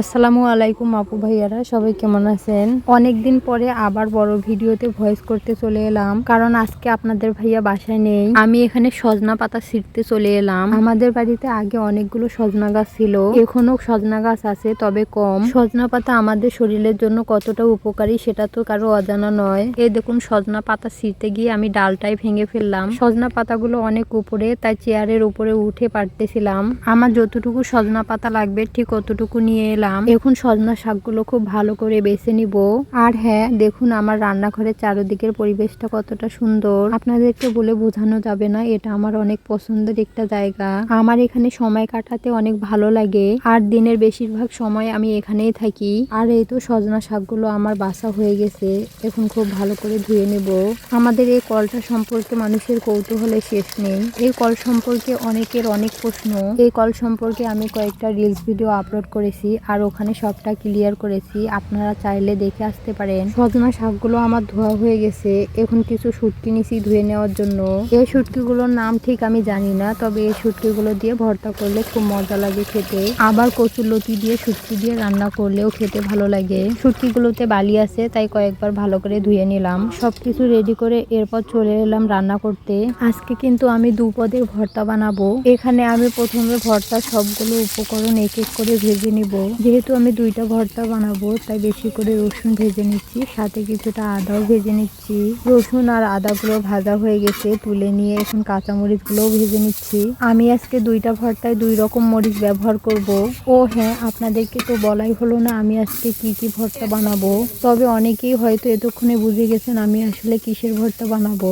আসসালামু আলাইকুম আপু ভাইয়ারা, সবাই কেমন আছেন? অনেকদিন পরে আবার বড় ভিডিওতে ভয়েস করতে চলে এলাম, কারণ আজকে আপনাদের ভাইয়া বাসায় নেই। আমি এখানে সজনা পাতা ছিঁড়তে চলে এলাম। আমাদের বাড়িতে আগে অনেকগুলো সজনা গাছ ছিল, এখনও সজনা গাছ আছে, তবে কম। সজনা পাতা আমাদের শরীরের জন্য কতটা উপকারী সেটা তো কারও অজানা নয়। এই দেখুন, সজনা পাতা ছিঁড়তে গিয়ে আমি ডালটাই ভেঙে ফেললাম। সজনা পাতাগুলো অনেক উপরে, তাই চেয়ারের উপরে উঠে পারতেছিলাম। আমার যতটুকু সজনা পাতা লাগবে, ঠিক অতটুকু নিয়ে এলাম। এখন সজনা শাকগুলো খুব ভালো করে বেছে নিব। আর হ্যাঁ দেখুন আমার রান্নাঘরের চারিদিকের পরিবেশটা কতটা সুন্দর। আপনাদেরকে বলে বোঝানো যাবে না, এটা আমার অনেক পছন্দের একটা জায়গা। আমার এখানে সময় কাটাতে অনেক ভালো লাগে, আর দিনের বেশিরভাগ সময় আমি এখানেই থাকি। আর এই তো সজনা শাকগুলো আমার বাসা হয়ে গেছে, এখন খুব ভালো করে ধুয়ে নেব। আমাদের এই কলটা সম্পর্কে মানুষের কৌতূহলে শেষ নেই। এই কল সম্পর্কে অনেকের অনেক প্রশ্ন। এই কল সম্পর্কে আমি কয়েকটা রিলস ভিডিও আপলোড করেছি, আর ওখানে সবটা ক্লিয়ার করেছি। আপনারা চাইলে দেখে আসতে পারেন। সজনা শাকগুলো আমার ধোয়া হয়ে গেছে। এখন কিছু শুটকি নিছি ধুয়ে নেওয়ার জন্য। এই শুটকিগুলোর নাম ঠিক আমি জানি না, তবে এই শুটকিগুলো দিয়ে ভর্তা করলে খুব মজা লাগে খেতে। আবার কচুর লতি দিয়ে শুটকি দিয়ে রান্না করলেও খেতে ভালো লাগে। শুটকিগুলোতে বালি আছে, তাই কয়েকবার ভালো করে ধুয়ে নিলাম। সবকিছু রেডি করে এরপর চলে এলাম রান্না করতে। আজকে কিন্তু আমি দুপদের ভর্তা বানাবো। এখানে আমি প্রথমে ভর্তা সবগুলো উপকরণ এক এক করে ভেজে নিব। যেহেতু আমি দুইটা ভর্তা বানাবো, তাই বেশি করে রসুন ভেজে নিচ্ছি, সাথে কিছুটা আদাও ভেজে নিচ্ছি। রসুন আর আদাগুলো ভাজা হয়ে গেছে, তুলে নিয়ে এখন কাঁচামরিচগুলোও ভেজে নিচ্ছি। আমি আজকে দুইটা ভর্তায় দুই রকম মরিচ ব্যবহার করব। ও হ্যাঁ আপনাদেরকে তো বলাই হলো না আমি আজকে কি কি ভর্তা বানাবো। তবে অনেকেই হয়তো এতক্ষণে বুঝে গেছেন আমি আসলে কিসের ভর্তা বানাবো।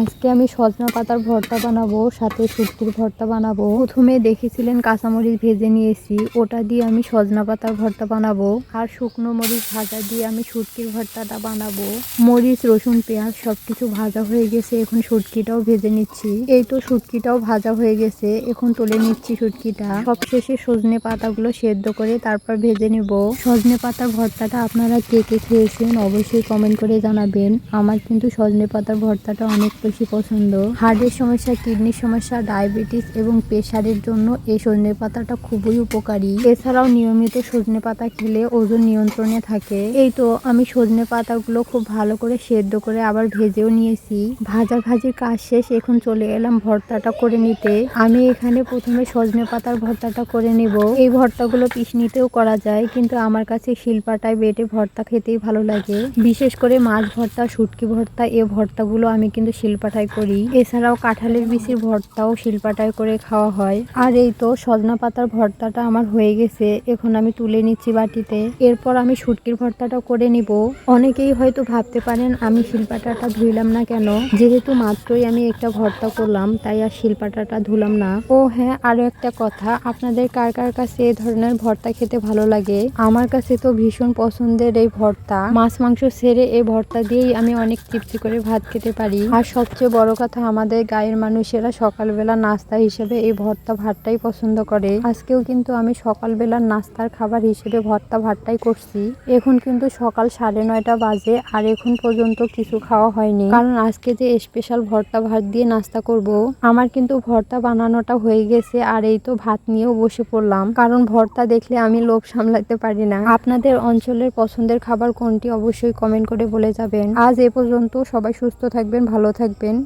আজকে আমি সজনা পাতার ভর্তা বানাবো, সাথে শুটকির ভর্তা বানাবো। প্রথমে দেখেছিলেন কাঁচামরিচ ভেজে নিয়েছি, ওটা দিয়ে আমি সজনা পাতার ভর্তা বানাবো। আর শুকনো মরিচ ভাজা দিয়ে আমি শুটকির ভর্তাটা বানাবো। মরিচ, রসুন, পেঁয়াজ সবকিছু ভাজা হয়ে গেছে, এখন শুটকিটাও ভেজে নিচ্ছি। এই তো শুটকিটাও ভাজা হয়ে গেছে, এখন তুলে নিচ্ছি শুটকিটা। সবশেষে সজনে পাতাগুলো সেদ্ধ করে তারপর ভেজে নেব। সজনে পাতার ভর্তাটা আপনারা কে কে খেয়েছেন অবশ্যই কমেন্ট করে জানাবেন। আমার কিন্তু সজনে পাতার ভর্তাটা অনেক বেশি পছন্দ? হার্টের সমস্যা, কিডনির সমস্যা, ডায়াবেটিস এবং প্রেশারের জন্য এই সজনে পাতাটা খুবই উপকারী। এছাড়াও নিয়মিত সজনে পাতা খেলে ওজন নিয়ন্ত্রণে থাকে। এই তো, আমি সজনে পাতাগুলো খুব ভালো করে সেদ্ধ করে আবার ভেজেও নিয়েছি। ভাজা ভাজির কাজ শেষ, এখন চলে এলাম ভর্তাটা করে নিতে। আমি এখানে প্রথমে সজনে পাতার ভর্তাটা করে নেব। এই ভর্তাগুলো পিসনিতেও করা যায়, কিন্তু আমার কাছে শিলপাটায় বেটে ভর্তা খেতেই ভালো লাগে। বিশেষ করে মাছ ভর্তা, শুটকি ভর্তা, এ ভর্তাগুলো আমি কিন্তু শিলপাটায় করি। এছাড়াও কাঁঠালের বিচির ভর্তাও শিলপাটায় করে খাওয়া হয়। আর এই তো সজনা পাতার ভর্তাটা আমার হয়ে গেছে। এখন আমি তুলে নিচ্ছি বাটিতে। এরপর আমি শুটকির ভর্তাটা করে নিব। অনেকেই হয়তো ভাবতে পারেন আমি শিলপাটাটা ধুইলাম না কেন? যেহেতু মাত্রই আমি একটা ভর্তা করলাম, তাই আর শিলপাটাটা ধুলাম না। ও হ্যাঁ আরও একটা কথা। আপনাদের কার কার কাছে এই ধরনের ভর্তা খেতে ভালো লাগে? আমার কাছে তো ভীষণ পছন্দের এই ভর্তা। মাছ মাংস ছেড়ে এই ভর্তা দিয়েই আমি অনেক তৃপ্তি করে ভাত খেতে পারি। আর সবচেয়ে বড় কথা আমাদের গায়ের মানুষেরা সকালবেলা নাস্তা হিসেবে এই ভর্তা ভাতটাই পছন্দ করে। আজকেও কিন্তু আমি সকালবেলার নাস্তার খাবার হিসেবে ভর্তা ভাতটাই করছি। এখন কিন্তু সকাল সাড়ে নয়টা বাজে, আর এখন পর্যন্ত কিছু খাওয়া হয়নি। কারণ আজকে যে স্পেশাল ভর্তা ভাত দিয়ে নাস্তা করব, আমার কিন্তু ভর্তা বানানোটা হয়ে গেছে, আর এই তো ভাত নিয়েও বসে পড়লাম। কারণ ভর্তা দেখলে আমি লোভ সামলাতে পারি না। আপনাদের অঞ্চলের পছন্দের খাবার কোনটি অবশ্যই কমেন্ট করে বলে যাবেন। আজ এ পর্যন্ত সবাই সুস্থ থাকবেন, ভালো থাকবেন।